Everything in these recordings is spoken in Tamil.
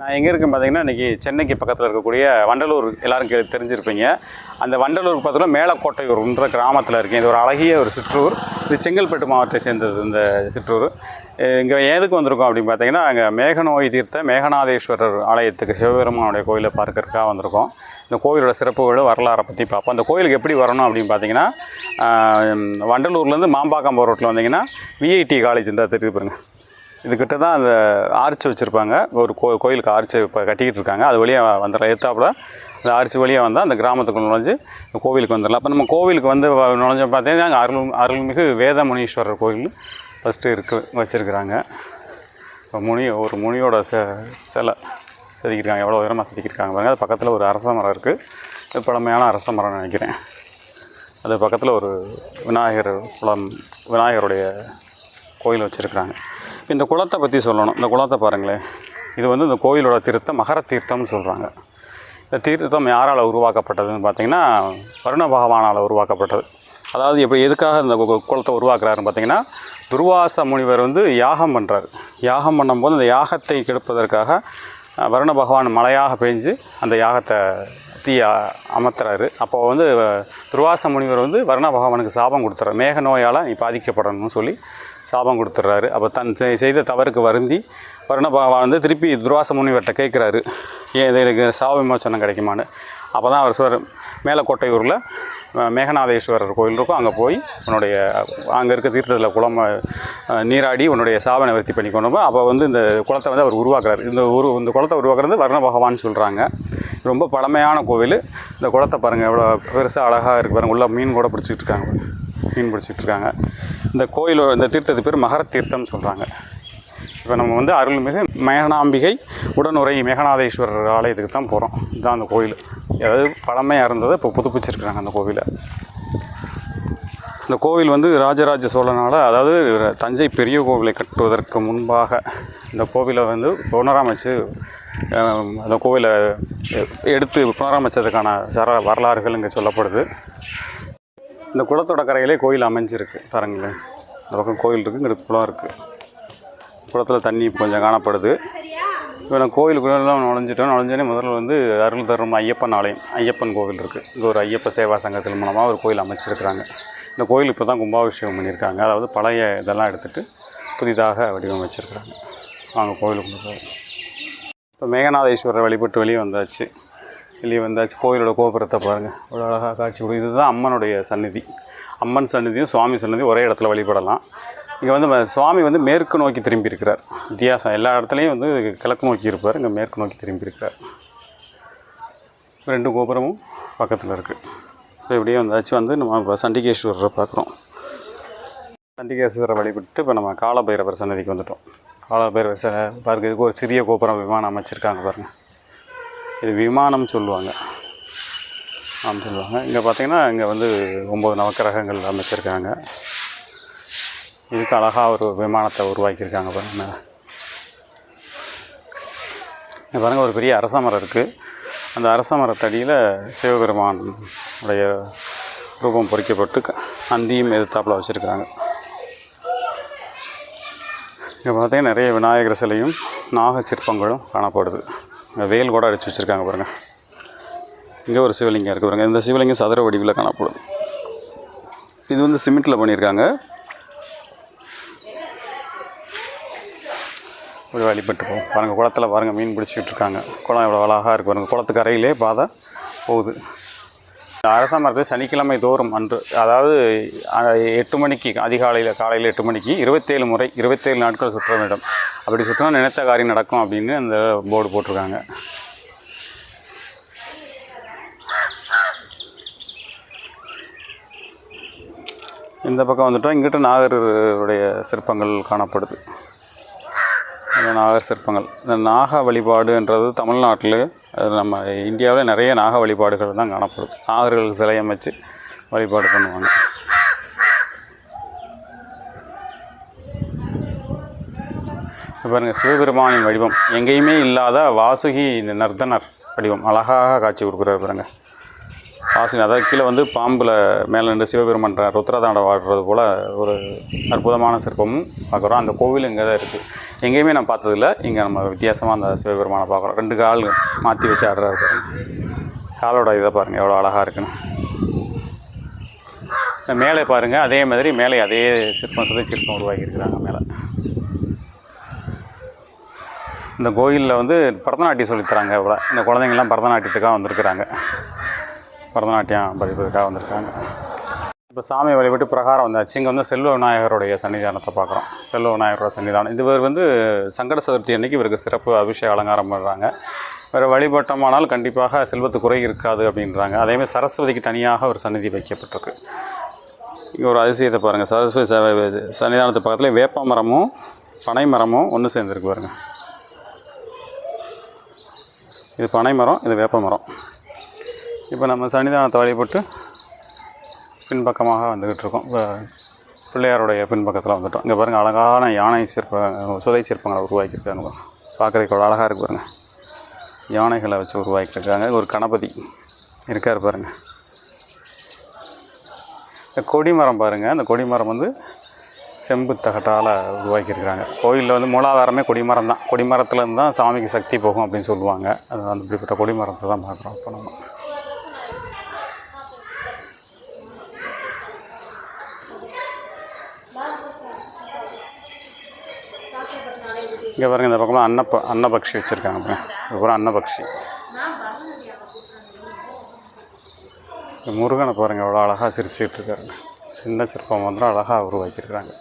நான் எங்கே இருக்கேன் பார்த்தீங்கன்னா இன்றைக்கி சென்னைக்கு பக்கத்தில் இருக்கக்கூடிய வண்டலூர் எல்லாரும் கே தெரிஞ்சிருப்பீங்க. அந்த வண்டலூர் பக்கத்தில் மேலக்கோட்டையூர்ன்ற கிராமத்தில் இருக்கேன். இது ஒரு அழகிய ஒரு சிற்றூர். இது செங்கல்பட்டு மாவட்டத்தை சேர்ந்தது இந்த சிற்றூர். இங்கே எதுக்கு வந்திருக்கோம் அப்படின்னு பார்த்தீங்கன்னா அங்கே மேகநோய் தீர்த்த மேகநாதேஸ்வரர் ஆலயத்துக்கு சிவபெருமானுடைய கோயிலை பார்க்கறதுக்காக வந்திருக்கோம். இந்த கோயிலோட சிறப்புகள் வரலாறை பற்றி பார்ப்போம். அந்த கோயிலுக்கு எப்படி வரணும் அப்படின்னு பார்த்தீங்கன்னா வண்டலூர்லேருந்து மாம்பாக்கம் போகிற ரோட்டில் வந்தீங்கன்னா விஐடி காலேஜ் இருந்தால் தெரியுது பாருங்கள் இதுக்கிட்ட தான் அந்த ஆர்ச்சி வச்சுருப்பாங்க. ஒரு கோ கோயிலுக்கு ஆர்ச்சி இப்போ கட்டிக்கிட்டு இருக்காங்க. அது வழியாக வந்துடலாம் எத்தாப்புல அந்த ஆர்ச்சி வழியாக வந்தால் அந்த கிராமத்துக்குள்ள நுழைஞ்சு இந்த கோவிலுக்கு வந்துடலாம். அப்போ நம்ம கோவிலுக்கு வந்து வ- நுழைஞ்ச பார்த்தீங்கன்னா அங்கே அருள் அருள்மிகு வேதமுனீஸ்வரர் கோயில் ஃபஸ்ட்டு இருக்கு வச்சுருக்குறாங்க. இப்போ முனி ஒரு முனியோட செ சிலை செதுக்கியிருக்காங்க. எவ்வளோ உயரமாக செதுக்கியிருக்காங்க பாருங்க. அது பக்கத்தில் ஒரு அரச மரம் இருக்குது பழமையான அரச மரம்னு நினைக்கிறேன். அது பக்கத்தில் ஒரு விநாயகர் குளம் விநாயகருடைய கோயில் வச்சுருக்குறாங்க. இப்போ இந்த குளத்தை பற்றி சொல்லணும். இந்த குளத்தை பாருங்களேன். இது வந்து இந்த கோயிலோட தீர்த்தம் மகர தீர்த்தம்னு சொல்கிறாங்க இந்த தீர்த்தம் யாரால் உருவாக்கப்பட்டதுன்னு பார்த்தீங்கன்னா வருண பகவானால் உருவாக்கப்பட்டது. அதாவது எப்படி எதுக்காக இந்த கு- குளத்தை உருவாக்குறாருன்னு பார்த்தீங்கன்னா துர்வாச முனிவர் வந்து யாகம் பண்ணுறாரு யாகம் பண்ணும்போது அந்த யாகத்தை கெடுப்பதற்காக வருண பகவான் மழையாக பெஞ்சு அந்த யாகத்தை சக்தி அமர்த்துறாரு அப்போ வந்து துருவாச துர்வாச முனிவர் வந்து வர்ண பகவானுக்கு சாபம் கொடுத்துறாரு மேக நோயால் நீ பாதிக்கப்படணும்னு சொல்லி சாபம் கொடுத்துட்றாரு அப்போ தன் செய்த தவறுக்கு வருந்தி வர்ண பகவான் வந்து திருப்பி துர்வாச முனிவர்கிட்ட கேட்குறாரு. ஏன் இது எனக்கு சாப விமோச்சனம் கிடைக்குமான்னு. அப்போ தான் அவர் சொல்ற மேலக்கோட்டையூரில் மேகநாதேஸ்வரர் கோயில் இருக்கும். அங்கே போய் உன்னுடைய அங்கே இருக்க தீர்த்தத்தில் குளம் நீராடி உன்னுடைய சாப நிவர்த்தி பண்ணி கொண்டு அப்போ வந்து இந்த குளத்தை வந்து அவர் உருவாக்குறாரு. இந்த உரு இந்த குளத்தை உருவாக்குறது வர்ண பகவான் சொல்கிறாங்க ரொம்ப பழமையான கோவில். இந்த குளத்தை பாருங்கள் எவ்வளோ பெருசாக அழகாக இருக்குது பாருங்கள் உள்ள மீன் கூட பிடிச்சிட்டு இருக்காங்க. மீன் பிடிச்சிட்டு இருக்காங்க. இந்த கோயிலோட இந்த தீர்த்தத்து பேர் மகர தீர்த்தம்னு சொல்கிறாங்க இப்போ நம்ம வந்து அருள்மிகு மேகனாம்பிகை உடனுரை மேகநாதேஸ்வரர் ஆலயத்துக்கு தான் போகிறோம் இதுதான் அந்த கோயில். அதாவது பழமையாக இருந்ததை இப்போ புதுப்பிச்சிருக்கிறாங்க அந்த கோவிலை. இந்த கோவில் வந்து ராஜராஜ சோழனால் அதாவது தஞ்சை பெரிய கோவிலை கட்டுவதற்கு முன்பாக இந்த கோவிலை வந்து புனரமைச்சு அந்த கோவிலை எடுத்து புனரமைச்சதுக்கான சர வரலாறுகள் இங்கே சொல்லப்படுது. இந்த குளத்தோட கரையிலே கோயில் அமைஞ்சிருக்கு. பாருங்களேன். இந்த பக்கம் கோயில் இருக்குது இங்கே குளம் இருக்குது குளத்தில் தண்ணி கொஞ்சம் காணப்படுது. இப்போ நான் கோயிலுக்குள்ளெல்லாம் நுழைஞ்சிட்டோம் நுழைஞ்சோடனே முதல்ல வந்து அருள் தரும் ஐயப்பன் ஆலயம் ஐயப்பன் கோவில் இருக்குது இங்கே ஒரு ஐயப்ப சேவா சங்கத்தின் மூலமாக ஒரு கோயில் அமைச்சிருக்கிறாங்க. இந்த கோயில் இப்போ தான் கும்பாபிஷேகம் பண்ணியிருக்காங்க. அதாவது பழைய இதெல்லாம் எடுத்துகிட்டு புதிதாக வடிவமைச்சிருக்கிறாங்க. அவங்க கோயிலுக்குள்ளே இப்போ மேகநாதேஸ்வரர் வழிபட்டு வெளியே வந்தாச்சு. வெளியே வந்தாச்சு. கோயிலோட கோபுரத்தை பாருங்கள் ஒரு அழகாக காட்சி கொடுக்கும் இதுதான் அம்மனுடைய சந்நிதி. அம்மன் சந்நிதியும் சுவாமி சந்நிதியும் ஒரே இடத்துல வழிபடலாம். இங்கே வந்து சுவாமி வந்து மேற்கு நோக்கி திரும்பி இருக்கிறார் வித்தியாசம். எல்லா இடத்துலையும் வந்து கிழக்கு நோக்கி இருப்பார். இங்கே மேற்கு நோக்கி திரும்பி இருக்கிறார் ரெண்டு கோபுரமும் பக்கத்தில் இருக்குது இப்போ இப்படியே வந்தாச்சு. வந்து நம்ம இப்போ சண்டிகேஸ்வரரை பார்க்குறோம். சண்டிகேஸ்வரரை வழிபட்டு இப்போ நம்ம காலபைரவர் சன்னதிக்கு வந்துட்டோம். காலபைரவர் பேர் பாருங்க இதுக்கு ஒரு சிறிய கோபுரம் விமானம் அமைச்சிருக்காங்க பாருங்கள் இது விமானம் சொல்லுவாங்க. அப்படின்னு சொல்லுவாங்க. இங்கே பார்த்தீங்கன்னா இங்கே வந்து ஒம்பது நவக்கிரகங்கள் அமைச்சிருக்காங்க. இதுக்கு அழகாக ஒரு விமானத்தை உருவாக்கியிருக்காங்க பாருங்க. இங்கே பாருங்க ஒரு பெரிய அரச மரம் இருக்குது அந்த அரச மரத்தடியில் சிவபெருமான் உடைய ரூபம் பொறிக்கப்பட்டு அந்தியும் எதிர்த்தாப்பில் வச்சுருக்காங்க. இங்கே பார்த்தீங்கன்னா நிறைய விநாயகர் சிலையும் நாக சிற்பங்களும் காணப்படுது. இங்கே வேல் கூட அடித்து வச்சுருக்காங்க பாருங்கள் இங்கே ஒரு சிவலிங்கம் இருக்குது பாருங்கள் இந்த சிவலிங்கம் சதுர வடிவில் காணப்படுது இது வந்து சிமெண்ட்டில் பண்ணியிருக்காங்க. ஒரு வழிபட்டு போகும். பாருங்கள் குளத்தில் பாருங்கள் மீன் பிடிச்சிக்கிட்டு இருக்காங்க. குளம் எவ்வளோ அழகாக இருக்குது பாருங்கள் குளத்துக்கு அறையிலே பாதை போகுது. அரச மரத்தை சனிக்கிழமை தோறும் அன்று அதாவது எட்டு மணிக்கு அதிகாலையில் காலையில் எட்டு மணிக்கு இருபத்தேழு முறை இருபத்தேழு நாட்கள் சுற்ற வேண்டும். அப்படி சுற்றினா நினைத்த காரியம் நடக்கும் அப்படின்னு அந்த போர்டு போட்டிருக்காங்க. இந்த பக்கம் வந்துட்டோம். இங்கிட்ட நாகருடைய சிற்பங்கள் காணப்படுது. இந்த நாகர் சிற்பங்கள். இந்த நாக வழிபாடுன்றது தமிழ்நாட்டில் அது நம்ம இந்தியாவில் நிறைய நாக வழிபாடுகள் தான் காணப்படுது நாகர்கள் சிலை அமைச்சு வழிபாடு பண்ணுவாங்க. பாருங்கள் சிவபெருமானின் வடிவம். எங்கேயுமே இல்லாத வாசுகி நர்தனர் வடிவம். அழகாக காட்சி கொடுக்குறாரு பாருங்கள் வாசனை அதாவது கீழே வந்து பாம்பில் மேலே நின்று சிவபெருமான் ருத்ரதாண்டம் வாடுறது போல் ஒரு அற்புதமான சிற்பமும் பார்க்குறோம். அந்த கோவில் இங்கே தான் இருக்குது எங்கேயுமே நான் பார்த்ததில்ல. இங்கே நம்ம வித்தியாசமாக அந்த சிவபெருமானை பார்க்குறோம். ரெண்டு கால் மாற்றி வச்சு ஆடுறாரு காலோட இதை பாருங்கள் எவ்வளோ அழகாக இருக்குன்னு. இந்த மேலே பாருங்கள் அதே மாதிரி மேலே அதே சிற்பம் சுதை சிற்பம் உருவாக்கியிருக்கிறாங்க மேலே. இந்த கோயிலில் வந்து பரதநாட்டியம் சொல்லித்தராங்க இவ்வளோ இந்த குழந்தைங்கள்லாம் பரதநாட்டியத்துக்காக வந்திருக்கிறாங்க. பரதநாட்டியம் படிப்பதற்காக வந்திருக்காங்க. இப்போ சாமி வழிபட்டு பிரகாரம் வந்தாச்சு. இங்கே வந்து செல்வ விநாயகருடைய சன்னிதானத்தை பார்க்குறோம். செல்வ விநாயகரோட சன்னிதானம். இது இவர் வந்து சங்கட சதுர்த்தி அன்னைக்கு இவருக்கு சிறப்பு அபிஷேக அலங்காரம் பண்ணுறாங்க வேறு வழிபட்டமானால் கண்டிப்பாக செல்வத்து குறை இருக்காது அப்படின்றாங்க. அதேமாதிரி சரஸ்வதிக்கு தனியாக ஒரு சந்நிதி வைக்கப்பட்டிருக்கு. இங்கே ஒரு அதிசயத்தை பாருங்கள் சரஸ்வதி சன்னிதானத்து பக்கத்தில் வேப்ப மரமும் பனை மரமும் ஒன்று சேர்ந்துருக்கு பாருங்கள் இது பனை மரம் இது வேப்ப மரம். இப்போ நம்ம சன்னிதானத்தை வழிபட்டு பின்பக்கமாக வந்துக்கிட்டு இருக்கோம் இப்போ பிள்ளையாருடைய பின்பக்கத்தில் வந்துட்டோம். இங்கே பாருங்கள் அழகான யானை சிற்ப சுதை சிற்பங்களை உருவாக்கியிருக்காங்க. பார்க்குறதுக்கு அவ்வளோ அழகாக இருக்கு பாருங்கள் யானைகளை வச்சு உருவாக்கியிருக்காங்க. ஒரு கணபதி இருக்கார் பாருங்கள் இந்த கொடிமரம் பாருங்கள் அந்த கொடிமரம் வந்து செம்பு தகட்டால் உருவாக்கியிருக்கிறாங்க கோயிலில் வந்து மூலாதாரமே கொடிமரம் தான் கொடிமரத்துலேருந்து தான் சாமிக்கு சக்தி போகும் அப்படின்னு சொல்லுவாங்க. அது வந்து இப்படிப்பட்ட கொடிமரத்தை தான் பார்க்குறோம். இப்போ நம்ம இங்கே பாருங்கள் இந்த பக்கமாக அன்னப்ப அன்னபக்ஷி வச்சுருக்காங்க பாருங்க. அன்னபக்ஷி முருகனை பாருங்கள் எவ்வளோ அழகாக சிரிச்சுட்டு இருக்காருங்க சின்ன சிற்பம் வந்து அழகாக உருவாக்கியிருக்காங்க.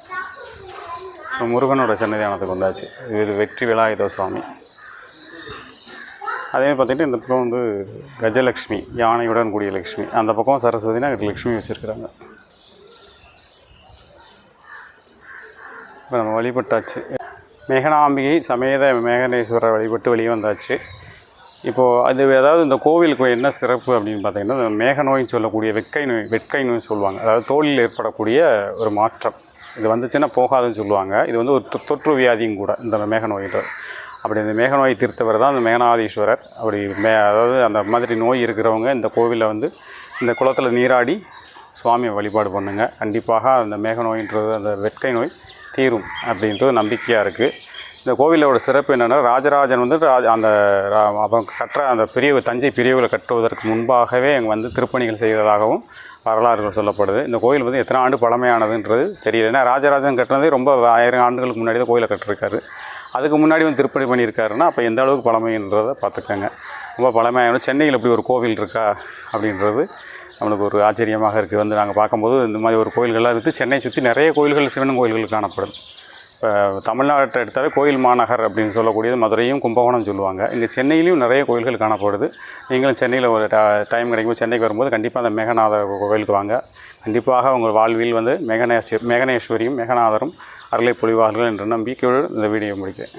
இப்போ முருகனோட சன்னிதானத்துக்கு வந்தாச்சு. இது வெற்றி விழாயுத சுவாமி. அதே பார்த்துட்டு இந்த பக்கம் வந்து கஜலக்ஷ்மி யானையுடன் கூடிய லக்ஷ்மி. அந்த பக்கம் சரஸ்வதினா இதுக்கு லக்ஷ்மி வச்சுருக்குறாங்க. இப்போ நம்ம வழிபட்டாச்சு. மேகனாம்பிகை சமேத மேகனேஸ்வரர் வழிபட்டு வெளியே வந்தாச்சு. இப்போது அது அதாவது இந்த கோவிலுக்கு என்ன சிறப்பு அப்படின்னு பார்த்தீங்கன்னா இந்த மேக நோயின்னு சொல்லக்கூடிய வெக்கை நோய் வெட்கை நோய் சொல்லுவாங்க. அதாவது தோலில் ஏற்படக்கூடிய ஒரு மாற்றம். இது வந்துச்சுன்னா போகாதுன்னு சொல்லுவாங்க. இது வந்து ஒரு தொ- தொற்று வியாதியும் கூட இந்த மேக நோய்ன்றது. அப்படி இந்த மேக நோயை தீர்த்தவர் தான் அந்த மேகநாதீஸ்வரர். அப்படி மே அதாவது அந்த மாதிரி நோய் இருக்கிறவங்க இந்த கோவிலில் வந்து இந்த குளத்தில் நீராடி சுவாமியை வழிபாடு பண்ணுங்கள் கண்டிப்பாக அந்த மேக நோயின்றது அந்த வெட்கை நோய் தீரும் அப்படின்றது நம்பிக்கையாக இருக்குது இந்த கோவிலோட சிறப்பு என்னென்னா ராஜராஜன் வந்து அந்த ரா- அவங்க கட்டுற அந்த பெரிய தஞ்சை பிரிவுகளை கட்டுவதற்கு முன்பாகவே அங்கே வந்து திருப்பணிகள் செய்ததாகவும் வரலாறுகள் சொல்லப்படுது. இந்த கோயில் வந்து எத்தனை ஆண்டு பழமையானதுன்றது தெரியல. ஏன்னா ராஜராஜன் கட்டினதே ரொம்ப ஆயிரம் ஆண்டுகளுக்கு முன்னாடி தான் கோயிலை கட்டிருக்காரு. அதுக்கு முன்னாடி வந்து திருப்பணி பண்ணியிருக்காருன்னா அப்போ எந்த அளவுக்கு பழமைன்றதை பார்த்துக்கோங்க. ரொம்ப பழமையான சென்னையில் இப்படி ஒரு கோவில் இருக்கா அப்படின்றது நம்மளுக்கு ஒரு ஆச்சரியமாக இருக்குது. வந்து நாங்கள் பார்க்கும்போது இந்த மாதிரி ஒரு கோயில்கள்லாம் இருக்குது. சென்னை சுற்றி நிறைய கோயில்கள் சிவன் கோயில்கள் காணப்படுது இப்போ தமிழ்நாட்டை எடுத்தாலே கோயில் மாநகர் அப்படின்னு சொல்லக்கூடியது மதுரையும் கும்பகோணம் சொல்லுவாங்க. இங்கே சென்னையிலையும் நிறைய கோயில்கள் காணப்படுது. நீங்களும் சென்னையில் ஒரு டைம் கிடைக்கும்போது சென்னைக்கு வரும்போது கண்டிப்பாக அந்த மேகநாத கோயிலுக்கு வாங்க. கண்டிப்பாக உங்கள் வாழ்வில் வந்து மேகனேஸ்வரி மேகனேஸ்வரியும் மேகநாதரும் அருளை பொழிவார்கள் என்று நம்பிக்கையோடு இந்த வீடியோ முடிக்கிறேன்.